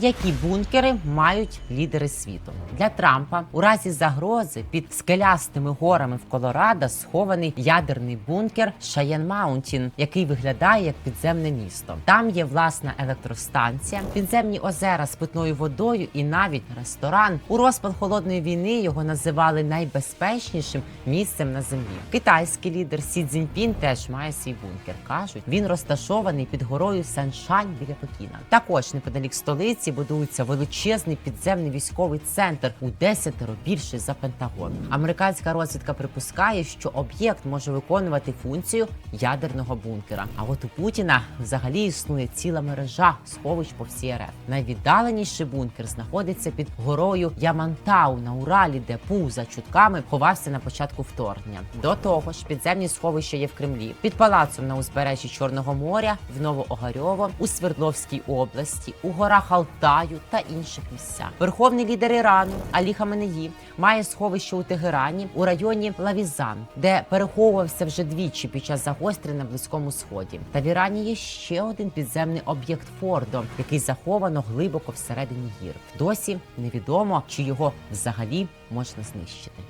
які бункери мають лідери світу. Для Трампа у разі загрози під скелястими горами в Колорадо схований ядерний бункер Шаєн Маунтін, який виглядає як підземне місто. Там є власна електростанція, підземні озера з питною водою і навіть ресторан. У розпал холодної війни його називали найбезпечнішим місцем на землі. Китайський лідер Сі Цзіньпін теж має свій бункер. кажуть, він розташований під горою Саншань біля Пекіна. Також неподалік столиці будується величезний підземний військовий центр у десятеро більший за Пентагон. Американська розвідка припускає, що об'єкт може виконувати функцію ядерного бункера. А от у Путіна взагалі існує ціла мережа сховищ по всій РФ. Найвіддаленіший бункер знаходиться під горою Ямантау на Уралі, де Пу за чутками ховався на початку вторгнення. До того ж, підземні сховища є в Кремлі, під палацом на узбережжі Чорного моря, в Новоогарьово, у Свердловській області, у горах Алтаю та інших місцях. Верховний лідер Ірану Алі Хаменеї має сховище у Тегерані у районі Лавізан, де переховувався вже двічі під час загострень на близькому сході. Та в Ірані є ще один підземний об'єкт Фордо, який заховано глибоко всередині гір. Досі невідомо, чи його взагалі можна знищити.